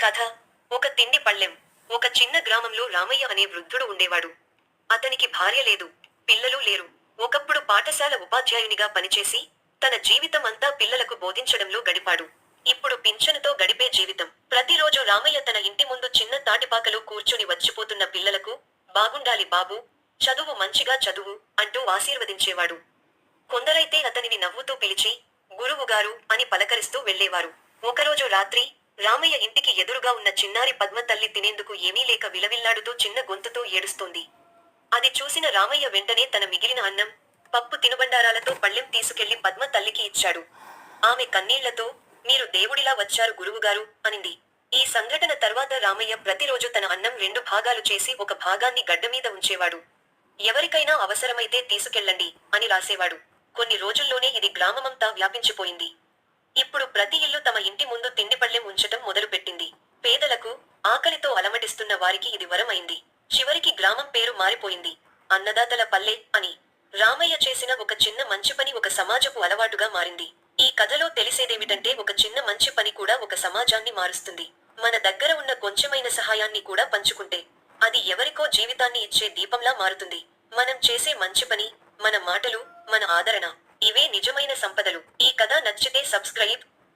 కథ. ఒక తిండి పళ్ళెం. ఒక చిన్న గ్రామంలో రామయ్య అనే వృద్ధుడు ఉండేవాడు. అతనికి భార్య లేదు పిల్లలు లేరు. ఒకప్పుడు పాఠశాల ఉపాధ్యాయునిగా పనిచేసి తన జీవితం అంతా పిల్లలకు బోధించడంలో గడిపాడు. ఇప్పుడు పింఛనుతో గడిపే జీవితం. ప్రతిరోజు రామయ్య తన ఇంటి ముందు చిన్న తాటిపాకలో కూర్చుని వచ్చిపోతున్న పిల్లలకు బాగుండాలి బాబు చదువు మంచిగా చదువు అంటూ ఆశీర్వదించేవాడు. కొందరైతే అతనిని నవ్వుతూ పిలిచి గురువుగారు అని పలకరిస్తూ వెళ్ళేవారు ఒకరోజు రాత్రి రామయ్య ఇంటికి ఎదురుగా ఉన్న చిన్నారి పద్మ తల్లి తినేందుకు ఏమీ లేక విలవిల్లాడుతూ చిన్న గొంతుతో ఏడుస్తోంది. అది చూసిన రామయ్య వెంటనే తన మిగిలిన అన్నం పప్పు తినుబండారాలతో పళ్ళెం తీసుకెళ్ళి పద్మ తల్లికి ఇచ్చాడు. ఆమె కన్నీళ్ళతో మీరు దేవుడిలా వచ్చారు గురువుగారు అనింది. ఈ సంఘటన తర్వాత రామయ్య ప్రతిరోజు తన అన్నం రెండు భాగాలు చేసి ఒక భాగాన్ని గడ్డమీద ఉంచేవాడు. ఎవరికైనా అవసరమైతే తీసుకెళ్ళండి అని రాసేవాడు. కొన్ని రోజుల్లోనే ఇది గ్రామమంతా వ్యాపించిపోయింది. రామయ్యకి ఇది వరమైంది. చివరికి గ్రామం పేరు మారిపోయింది. అన్నదాతల పల్లె అని రామయ్య చేసిన ఒక చిన్న మంచి పని ఒక సమాజపు అలవాటుగా మారింది. ఈ కథలో తెలిసేదేమిటంటే ఒక చిన్న మంచి పని కూడా ఒక సమాజాన్ని మారుస్తుంది. మన దగ్గర ఉన్న కొంచెమైన సహాయాన్ని కూడా పంచుకుంటే అది ఎవరికో జీవితాన్ని ఇచ్చే దీపంలా మారుతుంది. మనం చేసే మంచి పని మన మాటలు మన ఆదరణ ఇవే నిజ